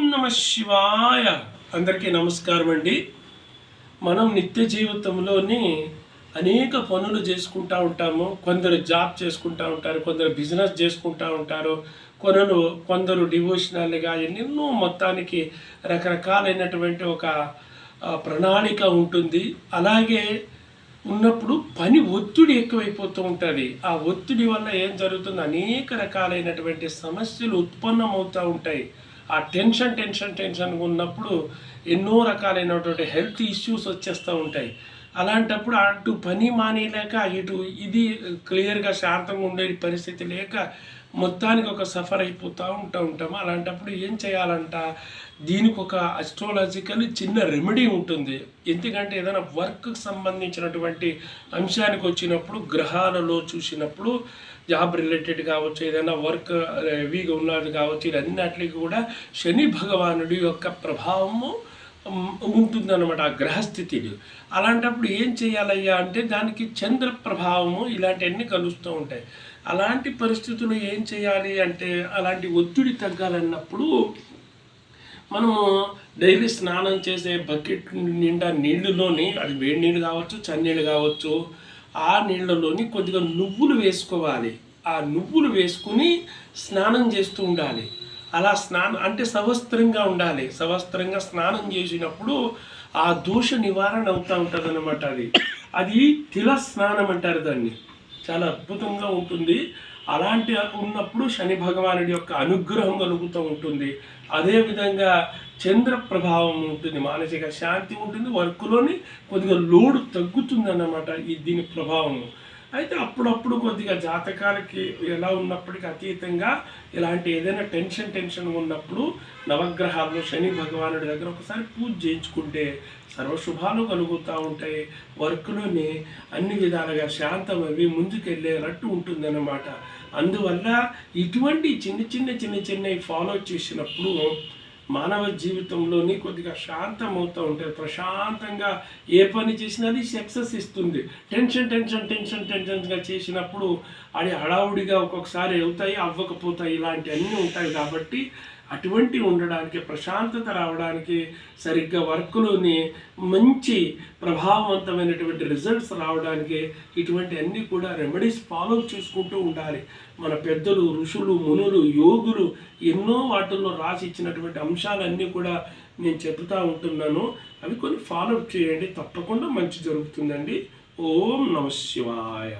నమ శివాయ. అందరికీ నమస్కారం అండి. మనం నిత్య జీవితంలోని అనేక పనులు చేసుకుంటూ ఉంటాము. కొందరు జాబ్ చేసుకుంటూ ఉంటారు కొందరు బిజినెస్ చేసుకుంటూ ఉంటారు. కొనలు కొందరు డివోషనల్గా ఎన్నెన్నో మొత్తానికి రకరకాలైనటువంటి ఒక ప్రణాళిక ఉంటుంది. అలాగే ఉన్నప్పుడు పని ఒత్తిడి ఎక్కువైపోతూ ఉంటుంది. ఆ ఒత్తిడి వల్ల ఏం జరుగుతుంది? అనేక రకాలైనటువంటి సమస్యలు ఉత్పన్నమవుతూ ఉంటాయి. ఆ టెన్షన్ టెన్షన్ టెన్షన్ ఉన్నప్పుడు ఎన్నో రకాలైనటువంటి హెల్త్ ఇష్యూస్ వచ్చేస్తూ ఉంటాయి. అలాంటప్పుడు అటు పని మానేయలేక ఇటు ఇది క్లియర్గా శాంతంగా ఉండే పరిస్థితి లేక మొత్తానికి ఒక సఫర్ అయిపోతూ ఉంటా ఉంటాము. అలాంటప్పుడు ఏం చేయాలంట? దీనికి ఒక అస్ట్రాలజికల్ చిన్న రెమెడీ ఉంటుంది. ఎందుకంటే ఏదైనా వర్క్కి సంబంధించినటువంటి అంశానికి వచ్చినప్పుడు గ్రహాలలో చూసినప్పుడు జాబ్ రిలేటెడ్ కావచ్చు ఏదైనా వర్క్ హెవీగా ఉన్నది కావచ్చు ఇవన్నిటికి కూడా శని భగవానుడి యొక్క ప్రభావము ఉంటుందన్నమాట ఆ గ్రహస్థితిలు అలాంటప్పుడు ఏం చేయాలయ్యా అంటే దానికి చంద్ర ప్రభావము ఇలాంటివన్నీ కలుస్తూ ఉంటాయి. అలాంటి పరిస్థితులు ఏం చేయాలి అంటే అలాంటి ఒత్తిడి తగ్గాలన్నప్పుడు మనము డైలీ స్నానం చేసే బకెట్ నిండా నీళ్ళలోని అది వేడి నీళ్ళు కావచ్చు చన్నీళ్ళు కావచ్చు ఆ నీళ్ళలోని కొద్దిగా నువ్వులు వేసుకోవాలి. ఆ నువ్వులు వేసుకుని స్నానం చేస్తూ ఉండాలి. అలా స్నానం అంటే సవస్త్రంగా ఉండాలి. సవస్త్రంగా స్నానం చేసినప్పుడు ఆ దోష నివారణ అవుతూ ఉంటుంది అనమాట అది. అది తిల స్నానం అంటారు దాన్ని. చాలా అద్భుతంగా ఉంటుంది. అలాంటి ఉన్నప్పుడు శని భగవానుడి యొక్క అనుగ్రహం కలుగుతూ ఉంటుంది. అదేవిధంగా చంద్ర ప్రభావం ఉంటుంది మానసిక శాంతి ఉంటుంది వర్క్లోని కొద్దిగా లోడు తగ్గుతుంది అన్నమాట ఈ దీని ప్రభావం అయితే అప్పుడప్పుడు కొద్దిగా జాతకాలకి ఎలా ఉన్నప్పటికీ అతీతంగా ఇలాంటి ఏదైనా టెన్షన్ టెన్షన్ ఉన్నప్పుడు నవగ్రహాల్లో శని భగవానుడి దగ్గర ఒకసారి పూజ చేయించుకుంటే సర్వశుభాలు కలుగుతూ ఉంటాయి. వర్క్లోని అన్ని విధాలుగా శాంతం అవి ముందుకెళ్ళేటట్టు ఉంటుందన్నమాట. అందువల్ల ఇటువంటి చిన్న చిన్న చిన్న చిన్నవి ఫాలో చేసినప్పుడు మానవ జీవితంలోని కొద్దిగా శాంతం అవుతూ ఉంటుంది ప్రశాంతంగా ఏ పని చేసినా అది సక్సెస్ ఇస్తుంది. టెన్షన్ టెన్షన్ టెన్షన్ టెన్షన్గా చేసినప్పుడు అది హడావుడిగా ఒక్కొక్కసారి అవుతాయి అవ్వకపోతాయి ఇలాంటివన్నీ ఉంటాయి కాబట్టి అటువంటి ఉండడానికి ప్రశాంతత రావడానికి సరిగ్గా వర్క్లోని మంచి ప్రభావవంతమైనటువంటి రిజల్ట్స్ రావడానికి ఇటువంటి అన్నీ కూడా రెమెడీస్ ఫాలో చేసుకుంటూ ఉండాలి. మన పెద్దలు ఋషులు మునులు యోగులు ఎన్నో వాటిల్లో రాసి ఇచ్చినటువంటి అంశాలన్నీ కూడా నేను చెబుతూ ఉంటున్నాను. అవి కొన్ని ఫాలో చేయండి. తప్పకుండా మంచి జరుగుతుందండి. ఓం నమ శివాయ.